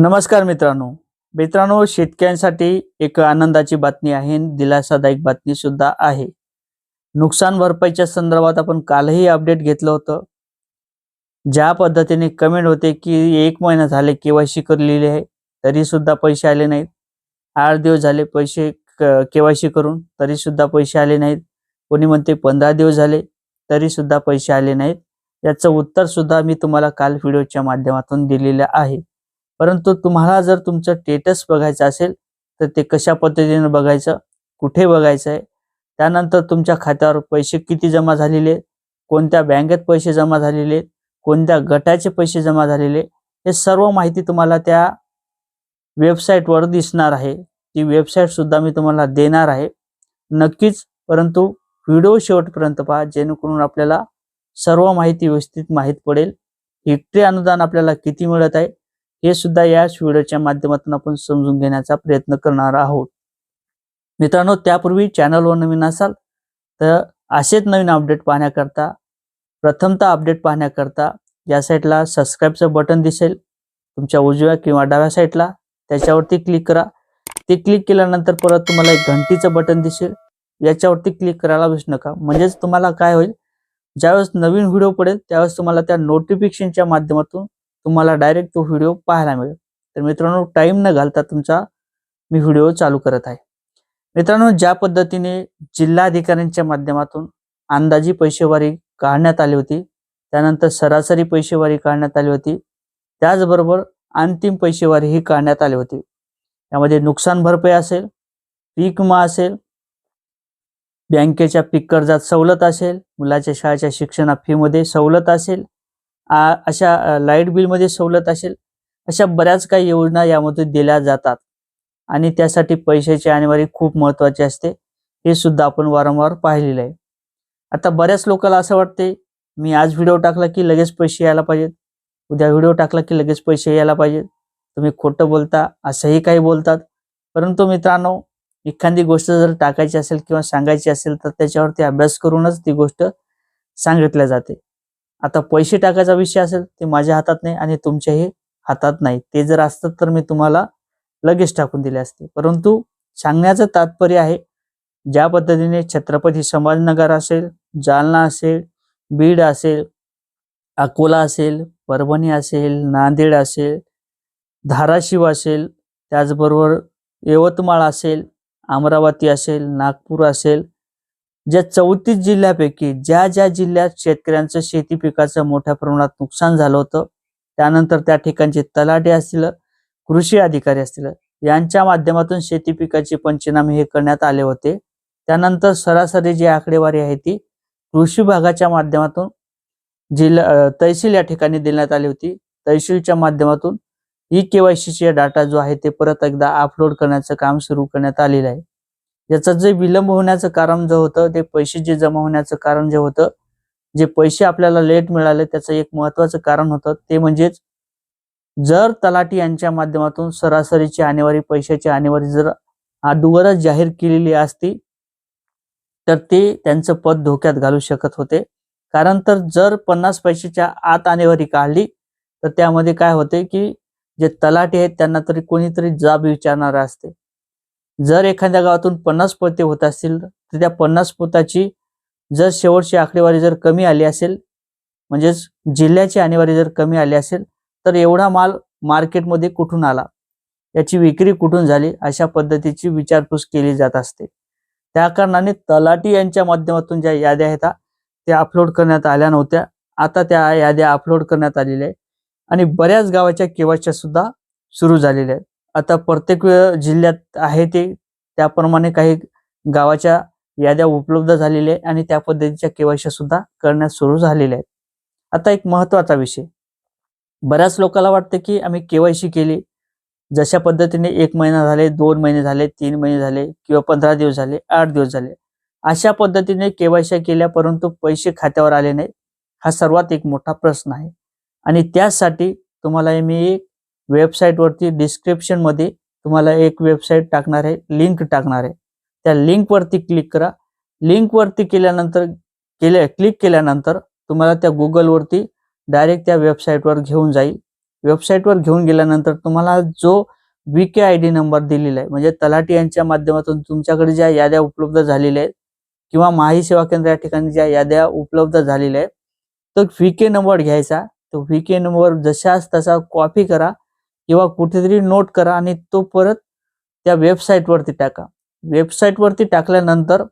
नमस्कार मित्रांनो. मित्रांनो शेतकऱ्यांसाठी एक आनंदाची बातमी आहे दिलासादायक बातमी सुद्धा आहे. नुकसान भरपाईच्या संदर्भात आपण कालही अपडेट घेतलं होतं. ज्या पद्धतीने कमेंट होते की एक महिना झाले केवायसी करलेली आहे तरी सुद्धा पैसे आले नाहीत. आठ दिवस झाले पैसे केवायसी करून तरी सुद्धा पैसे आले नाहीत. कोणी म्हणते पंधरा दिवस झाले तरी सुद्धा पैसे आले नाहीत. याचं उत्तर सुद्धा मी तुम्हाला काल व्हिडिओच्या माध्यमातून दिलेलं आहे. परंतु तुम्हाला जर तुमचं स्टेटस बघायचं असेल तर ते कशा पद्धतीने बघायचं कुठे बघायचं आहे त्यानंतर तुमच्या खात्यावर पैसे किती जमा झालेले कोणत्या बँकेत पैसे जमा झालेले आहेत, कोणत्या गटाचे पैसे जमा झालेले हे सर्व माहिती तुम्हाला त्या वेबसाईटवर दिसणार आहे. ती वेबसाईट सुद्धा मी तुम्हाला देणार आहे. नक्कीच परंतु व्हिडिओ शेवटपर्यंत पहा जेणेकरून आपल्याला सर्व माहिती व्यवस्थित माहीत पडेल. हेक्टरी अनुदान आपल्याला किती मिळत आहे हे सुद्धा या व्हिडिओच्या माध्यमातून आपण समजून घेण्याचा प्रयत्न करणार आहोत. मित्रांनो त्यापूर्वी चॅनलवर नवीन असाल तर असेच नवीन अपडेट पाहण्याकरता प्रथमतः अपडेट पाहण्याकरता या साईटला सबस्क्राईबचं बटन दिसेल. तुमच्या उजव्या किंवा डाव्या साईडला त्याच्यावरती क्लिक करा. ते क्लिक केल्यानंतर परत तुम्हाला एक घंटीचं बटन दिसेल. याच्यावरती क्लिक करायला विसरू नका. म्हणजेच तुम्हाला काय होईल ज्यावेळेस नवीन व्हिडिओ पडेल त्यावेळेस तुम्हाला त्या नोटिफिकेशनच्या माध्यमातून तुम्हाला डायरेक्ट तो व्हिडिओ पाहायला मिळेल. तर मित्रांनो टाइम न घालता तुमचा मी व्हिडिओ चालू करत आहे. मित्रांनो ज्या पद्धतीने जिल्हाधिकाऱ्यांच्या माध्यमातून अंदाजी पैसेवारी काढण्यात आली होती त्यानंतर सरासरी पैसेवारी काढण्यात आली होती त्याचबरोबर अंतिम पैशेवारी ही काढण्यात आली होती. यामध्ये नुकसान भरपाई असेल पीक विमा असेल बँकेच्या पीक कर्जात सवलत असेल मुलाच्या शाळेच्या शिक्षणा फीमध्ये सवलत असेल अशा लाइट बिलमध्ये सवलत असेल अशा बऱ्याच काही योजना यामध्ये दिल्या जातात. आणि त्यासाठी पैशाची आणेवारी खूप महत्वाची असते. हे सुद्धा आपण वारंवार पाहिलेलं आहे. आता बऱ्याच लोकांना असं वाटते मी आज व्हिडिओ टाकला की लगेच पैसे यायला पाहिजेत. उद्या व्हिडिओ टाकला की लगेच पैसे यायला पाहिजेत. तुम्ही खोटं बोलता असंही काही बोलतात. परंतु मित्रांनो एखादी गोष्ट जर टाकायची असेल किंवा सांगायची असेल तर त्याच्यावरती अभ्यास करूनच ती गोष्ट सांगितल्या जाते. आता पैसे टाकायचा विषय असेल ते माझ्या हातात नाही आणि तुमच्याही हातात नाही. ते जर असतं तर मी तुम्हाला लगेच टाकून दिले असते. परंतु सांगण्याचं तात्पर्य आहे ज्या पद्धतीने छत्रपती संभाजीनगर असेल जालना असेल बीड असेल अकोला असेल परभणी असेल नांदेड असेल धाराशिव असेल त्याचबरोबर यवतमाळ असेल अमरावती असेल नागपूर असेल ज्या चौतीस जिल्ह्यापैकी ज्या ज्या जिल्ह्यात शेतकऱ्यांचं शेती पिकाचं मोठ्या प्रमाणात नुकसान झालं होतं त्यानंतर त्या ठिकाणचे तलाटे असतील कृषी अधिकारी असतील यांच्या माध्यमातून शेती पिकाचे पंचनामे हे करण्यात आले होते. त्यानंतर सरासरी जी आकडेवारी आहे ती कृषी विभागाच्या माध्यमातून जिल्हा तहसील या ठिकाणी देण्यात आली होती. तहसीलच्या माध्यमातून ई केवायसीचे डाटा जो आहे ते परत एकदा अपलोड करण्याचं काम सुरू करण्यात आलेलं आहे. याचं जे विलंब होण्याचं कारण जे होतं ते पैसे जे जमा होण्याचं कारण जे होतं जे पैसे आपल्याला लेट मिळाले त्याचं एक महत्वाचं कारण होतं. ते म्हणजेच जर तलाठी यांच्या माध्यमातून सरासरीची आणेवारी पैशाची आणेवारी जर अगोदरच जाहीर केलेली असती तर ते त्यांचं पद धोक्यात घालू शकत होते. कारण तर जर पन्नास पैशाच्या आत आणेवारी काढली तर त्यामध्ये काय होते की जे तलाठी आहेत त्यांना तरी कोणीतरी जाब विचारणार असते. जर एखाद्या गावातून पन्नास पोते होत असतील तर त्या पन्नास पोताची जर शेवटची आकडेवारी जर कमी आली असेल म्हणजेच जिल्ह्याची आणेवारी जर कमी आली असेल तर एवढा माल मार्केटमध्ये कुठून आला? याची विक्री कुठून झाली? अशा पद्धतीची विचारपूस केली जात असते. त्या कारणाने तलाटी यांच्या माध्यमातून ज्या याद्या आहेत त्या अपलोड करण्यात आल्या नव्हत्या. आता त्या याद्या अपलोड करण्यात आलेल्या आहेत. आणि बऱ्याच गावाच्या केवायच्या सुद्धा सुरू झालेल्या आहेत. आता प्रत्येक जिल्ह्यात आहे ते त्याप्रमाणे काही गावाच्या याद्या उपलब्ध झालेल्या आहेत आणि त्या पद्धतीच्या केवायच्या सुद्धा करण्यास सुरू झालेल्या आहेत. आता एक महत्त्वाचा विषय. बऱ्याच लोकांना वाटतं की आम्ही केवायसी केली. जशा पद्धतीने एक महिना झाले दोन महिने झाले तीन महिने झाले किंवा पंधरा दिवस झाले आठ दिवस झाले. अशा पद्धतीने केवायसी केल्या परंतु पैसे खात्यावर आले नाही हा सर्वात एक मोठा प्रश्न आहे. आणि त्यासाठी तुम्हाला मी एक वेबसाईटवरती डिस्क्रिप्शनमध्ये डिस्क्रिप्शनमध्ये तुम्हाला एक वेबसाईट टाकणार आहे लिंक टाकणार आहे. त्या लिंकवरती क्लिक करा. लिंकवरती केल्यानंतर केल्या क्लिक केल्यानंतर तुम्हाला त्या गुगलवरती डायरेक्ट त्या वेबसाईटवर घेऊन जाईल. वेबसाईटवर घेऊन गेल्यानंतर तुम्हाला जो V K I D number दिलेला आहे म्हणजे तलाठी यांच्या माध्यमातून तुमच्याकडे ज्या याद्या उपलब्ध झालेल्या आहेत किंवा माही सेवा केंद्र या ठिकाणी ज्या याद्या उपलब्ध झालेल्या आहेत तो व्ही के नंबर घ्यायचा. तो व्ही के नंबर जशाच तसा कॉपी करा. किंवा कुठेतरी नोट करा आणि तो परत त्या वेबसाईटवरती टाका. वेबसाईटवरती टाकल्यानंतर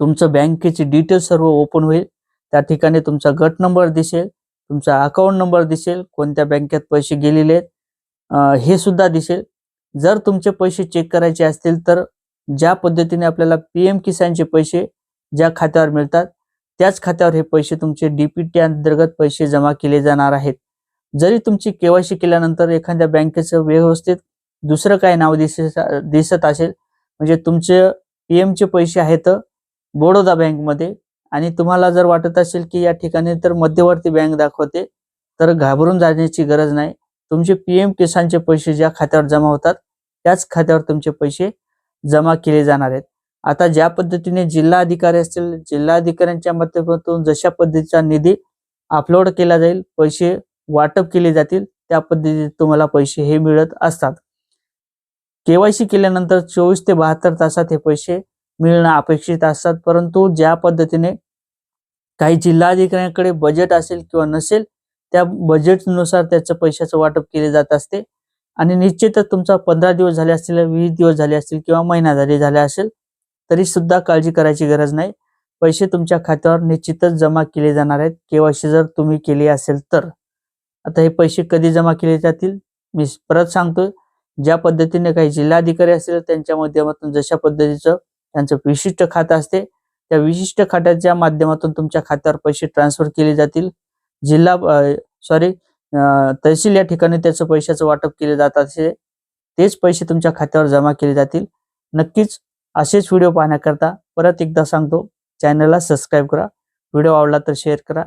तुमचं बँकेची डिटेल सर्व ओपन होईल. त्या ठिकाणी तुमचा गट नंबर दिसेल तुमचा अकाउंट नंबर दिसेल कोणत्या बँकेत पैसे गेलेले आहेत हे सुद्धा दिसेल. जर तुमचे पैसे चेक करायचे असतील तर ज्या पद्धतीने आपल्याला पी एम किसानचे पैसे ज्या खात्यावर मिळतात त्याच खात्यावर हे पैसे तुमचे डीपीटी अंतर्गत पैसे जमा केले जाणार आहेत. जरी तुमची केवायसी केल्यानंतर एखाद्या बँकेचं व्यवस्थित दुसरं काय नाव दिसत दिसत असेल म्हणजे तुमचे पीएमचे चे पैसे आहेत बडोदा बँकमध्ये आणि तुम्हाला जर वाटत असेल की या ठिकाणी तर मध्यवर्ती बँक दाखवते तर घाबरून जाण्याची गरज नाही. तुमचे पीएम किसानचे पैसे ज्या खात्यावर जमा होतात त्याच खात्यावर तुमचे पैसे जमा केले जाणार आहेत. आता ज्या पद्धतीने जिल्हा अधिकारी असतील जिल्हा अधिकाऱ्यांच्या माध्यमातून जशा पद्धतीचा निधी अपलोड केला जाईल पैसे वाटप केले जातील त्या पद्धतीने तुम्हाला पैसे हे मिळत असतात. केवायसी केल्यानंतर चोवीस ते बहात्तर तासात हे पैसे मिळणं अपेक्षित असतात परंतु ज्या पद्धतीने काही जिल्हाधिकाऱ्यांकडे बजेट असेल किंवा नसेल त्या बजेटनुसार त्याचं पैशाचं वाटप केले जात असते. आणि निश्चितच तुमचा पंधरा दिवस झाले असतील वीस दिवस झाले असतील किंवा महिना झाले झाले असेल तरी सुद्धा काळजी करायची गरज नाही. पैसे तुमच्या खात्यावर निश्चितच जमा केले जाणार आहेत. केवायसी जर तुम्ही केली असेल तर. आता हे पैसे कधी जमा केले जातील? मी परत सांगतोय ज्या पद्धतीने काही जिल्हाधिकारी असतील त्यांच्या माध्यमातून जशा पद्धतीचं त्यांचं विशिष्ट खातं असते त्या विशिष्ट खात्याच्या माध्यमातून तुमच्या खात्यावर पैसे ट्रान्सफर केले जातील. जिल्हा सॉरी तहसील या ठिकाणी त्याचं पैशाचं वाटप केले जात असे तेच पैसे तुमच्या खात्यावर जमा केले जातील. नक्कीच असेच व्हिडिओ पाहण्याकरता परत एकदा सांगतो चॅनलला सबस्क्राईब करा. व्हिडिओ आवडला तर शेअर करा.